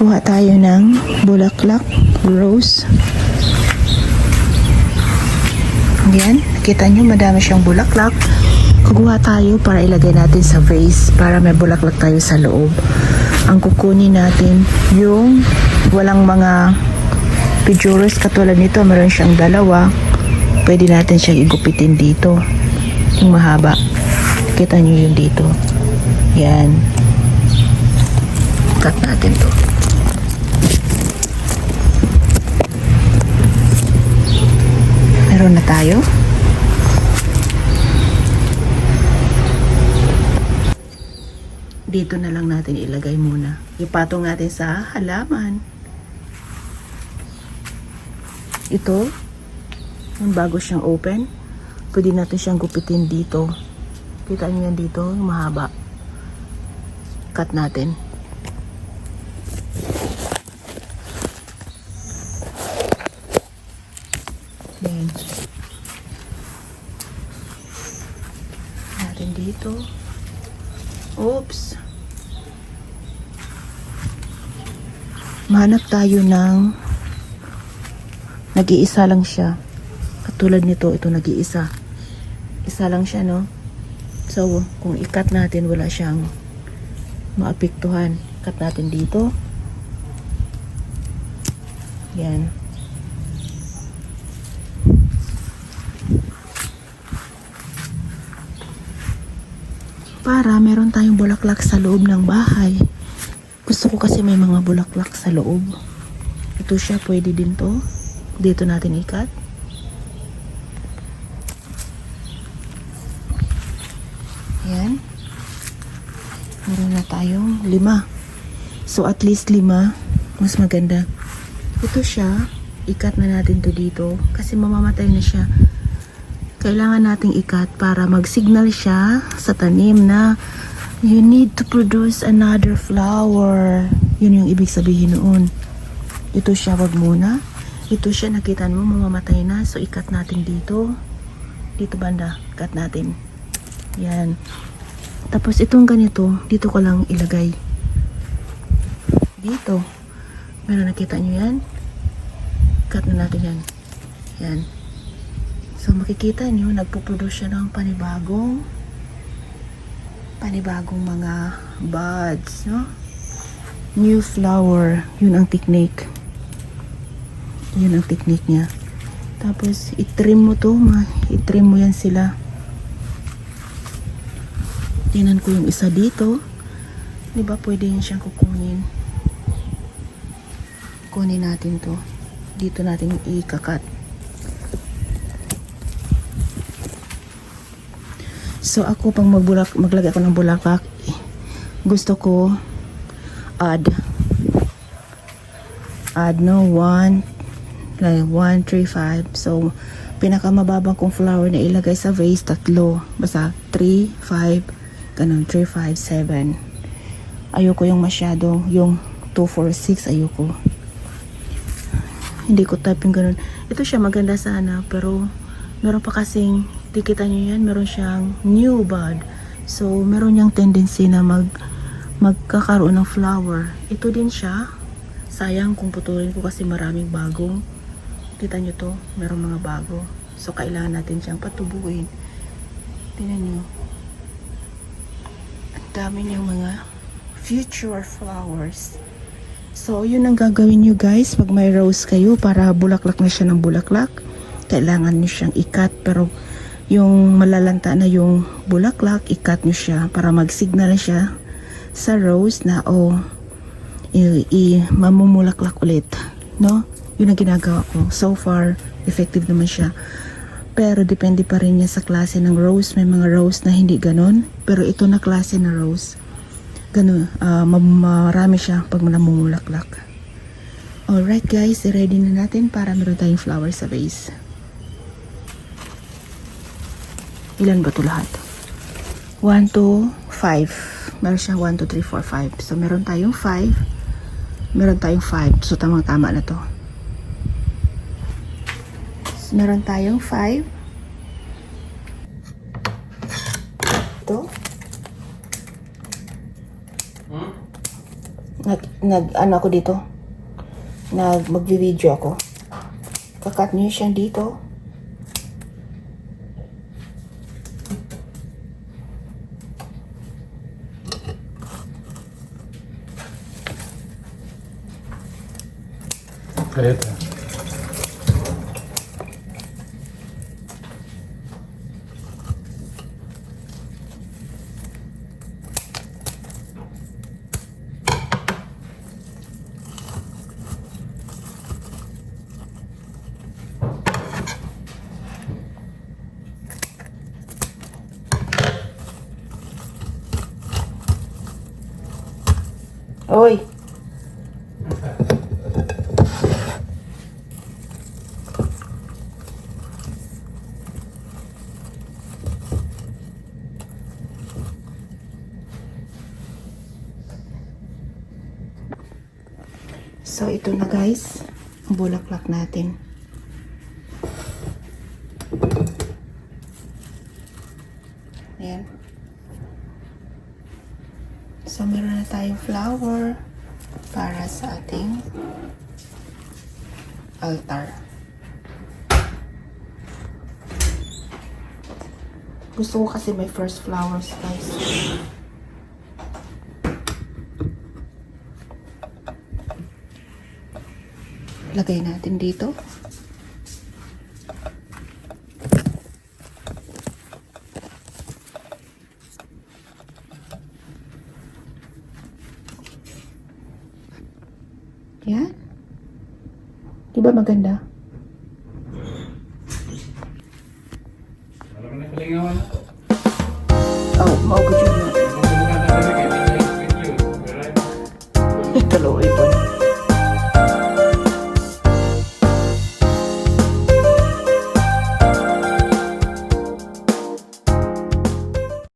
kuha tayo ng bulaklak, rose. Yan, kita nyo madami siyang bulaklak. Kukuha tayo para ilagay natin sa vase para may bulaklak tayo sa loob. Ang kukunin natin yung walang mga pijuros katulad nito, meron siyang dalawa. Pwede natin siyang igupitin dito. Yung mahaba. Kita nyo yung dito. Yan. Cut natin to. Tayo. Dito na lang natin ilagay muna. Ipatong natin sa halaman. Ito, yung bago siyang open, pwede natin siyang gupitin dito. Kita niyo dito, mahaba. Cut natin. Yan. Natin dito. Oops. Mahanap tayo ng nag-iisa lang siya. Katulad nito, ito nag-iisa. Isa lang siya, no? So, kung ikat natin, wala siyang maapektuhan. Cut natin dito. Yan. Para meron tayong bulaklak sa loob ng bahay. Gusto ko kasi may mga bulaklak sa loob. Ito siya, pwede din to. Dito natin ikat. Ayan. Meron na tayong lima. So at least lima, mas maganda. Ito siya, ikat na natin to dito kasi mamamatay na siya. Kailangan nating ikat para mag-signal siya sa tanim na you need to produce another flower. Yun yung ibig sabihin noon. Ito siya, wag muna. Ito siya, nakita mo, mamamatay na. So, ikat natin dito. Dito banda, cut natin. Yan. Tapos, itong ganito, dito ko lang ilagay. Dito. Meron nakita nyo yan? Cut na natin yan. Yan. So, makikita nyo, nagpo-produce siya ng panibagong panibagong mga buds, no? New flower. Yun ang technique. Yun ang technique niya. Tapos, itrim mo to, ma. Itrim mo yan sila. Tingnan ko yung isa dito. Di ba pwede yun siyang kukunin? Kunin natin to. Dito natin ikakat. So ako pang magbulak, maglagay ako ng bulaklak, gusto ko add add no? 1 like 1, 3, 5 so pinakamababang kong flower na ilagay sa vase tatlo. Basta 3, 5 ganun 3, 5, 7 ayoko yung masyado yung 2, 4, 6 ayoko. Hindi ko type yung ganun. Ito siya maganda sana pero meron pa kasing Tikita nyo yan, meron siyang new bud. So, meron niyang tendency na mag magkakaroon ng flower. Ito din siya. Sayang kung putulin ko kasi maraming bagong. Kita nyo to, meron mga bago. So, kailangan natin siyang patubuin. Tingnan nyo. Ang dami niyang mga future flowers. So, yun ang gagawin nyo guys pag may rose kayo para bulaklak na siya ng bulaklak. Kailangan nyo siyang ikat pero yung malalanta na yung bulaklak, ikat nyo siya para mag-signal siya sa rose na o oh, i, i mamumulaklak ulit. No? Yun ang ginagawa ko. So far, effective naman siya. Pero depende pa rin niya sa klase ng rose. May mga rose na hindi ganon. Pero ito na klase na rose. Ganun, uh, marami siya pag namumulaklak. Alright guys, ready na natin para meron tayong flower sa vase. Ilan ba to lahat? 1, 2, 5. Meron siya 1, 2, 3, 4, 5. So, meron tayong 5. Meron tayong 5. So, tamang-tama na to. So, meron tayong 5. Ito. Hmm? Nag nag, ano ako dito, nag, magvi-video ako. Kakat niyo siyang dito. preta. Oi. So, ito na guys, ang bulaklak natin. Ayan. So, meron na tayong flower para sa ating altar. Gusto ko kasi may first flowers, guys. Lagay natin dito. Yan. Di ba maganda? Oh, maugot yun.